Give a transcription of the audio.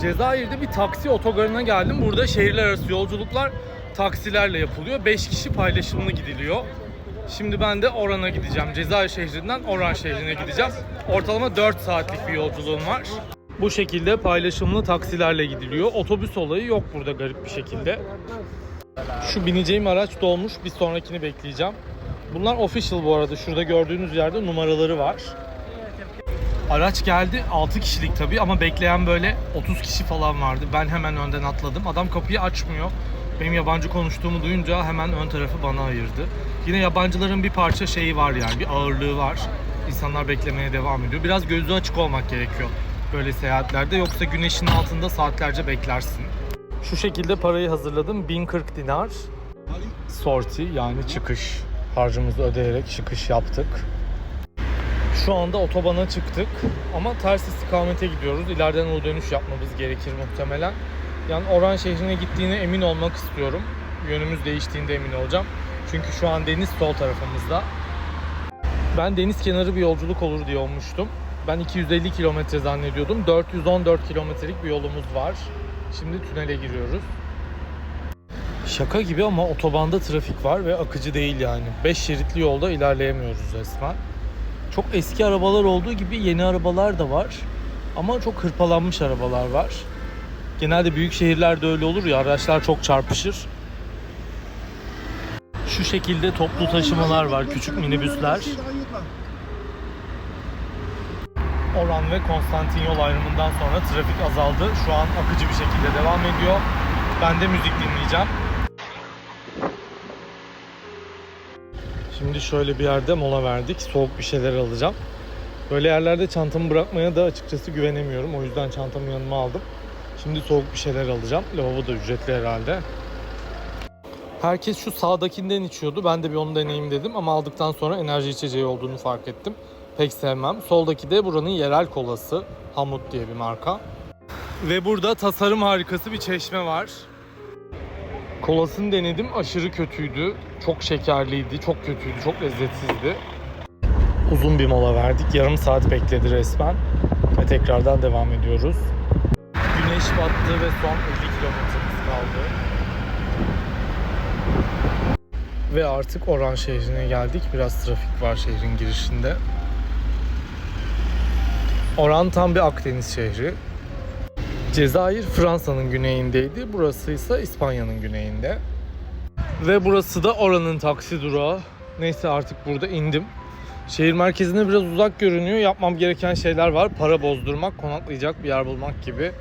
Cezayir'de bir taksi otogarına geldim. Burada şehirler arası yolculuklar taksilerle yapılıyor. 5 kişi paylaşımlı gidiliyor. Şimdi ben de Oran'a gideceğim. Cezayir şehrinden Oran şehrine gideceğim. Ortalama 4 saatlik bir yolculuğum var. Bu şekilde paylaşımlı taksilerle gidiliyor. Otobüs olayı yok burada garip bir şekilde. Şu bineceğim araç dolmuş. Bir sonrakini bekleyeceğim. Bunlar official bu arada. Şurada gördüğünüz yerde numaraları var. Araç geldi 6 kişilik tabii ama bekleyen böyle 30 kişi falan vardı. Ben hemen önden atladım. Adam kapıyı açmıyor. Benim yabancı konuştuğumu duyunca hemen ön tarafı bana ayırdı. Yine yabancıların bir parça şeyi var yani bir ağırlığı var. İnsanlar beklemeye devam ediyor. Biraz gözü açık olmak gerekiyor böyle seyahatlerde. Yoksa güneşin altında saatlerce beklersin. Şu şekilde parayı hazırladım. 1040 dinar. Sorti yani çıkış. Harcımızı ödeyerek çıkış yaptık. Şu anda otobana çıktık ama ters istikamete gidiyoruz. İleriden U dönüş yapmamız gerekir muhtemelen. Yani Oran şehrine gittiğine emin olmak istiyorum. Yönümüz değiştiğinde emin olacağım. Çünkü şu an deniz sol tarafımızda. Ben deniz kenarı bir yolculuk olur diye olmuştum. Ben 250 kilometre zannediyordum. 414 kilometrelik bir yolumuz var. Şimdi tünele giriyoruz. Şaka gibi ama otobanda trafik var ve akıcı değil yani. 5 şeritli yolda ilerleyemiyoruz resmen. Çok eski arabalar olduğu gibi yeni arabalar da var. Ama çok hırpalanmış arabalar var. Genelde büyük şehirlerde öyle olur ya araçlar çok çarpışır. Şu şekilde toplu taşımalar var, küçük minibüsler. Oran ve Konstantin yol ayrımından sonra trafik azaldı. Şu an akıcı bir şekilde devam ediyor. Ben de müzik dinleyeceğim. Şimdi şöyle bir yerde mola verdik. Soğuk bir şeyler alacağım. Böyle yerlerde çantamı bırakmaya da açıkçası güvenemiyorum. O yüzden çantamı yanıma aldım. Şimdi soğuk bir şeyler alacağım. Lavabo da ücretli herhalde. Herkes şu sağdakinden içiyordu. Ben de bir onu deneyeyim dedim ama aldıktan sonra enerji içeceği olduğunu fark ettim. Pek sevmem. Soldaki de buranın yerel kolası. Hamut diye bir marka. Ve burada tasarım harikası bir çeşme var. Kolasını denedim. Aşırı kötüydü. Çok şekerliydi. Çok kötüydü. Çok lezzetsizdi. Uzun bir mola verdik. Yarım saat bekledi resmen. Ve tekrardan devam ediyoruz. Güneş battı ve son 50 kilometremiz kaldı. Ve artık Oran şehrine geldik. Biraz trafik var şehrin girişinde. Oran tam bir Akdeniz şehri. Cezayir Fransa'nın güneyindeydi. Burası ise İspanya'nın güneyinde. Ve burası da oranın taksi durağı. Neyse artık burada indim. Şehir merkezine biraz uzak görünüyor. Yapmam gereken şeyler var. Para bozdurmak, konaklayacak bir yer bulmak gibi.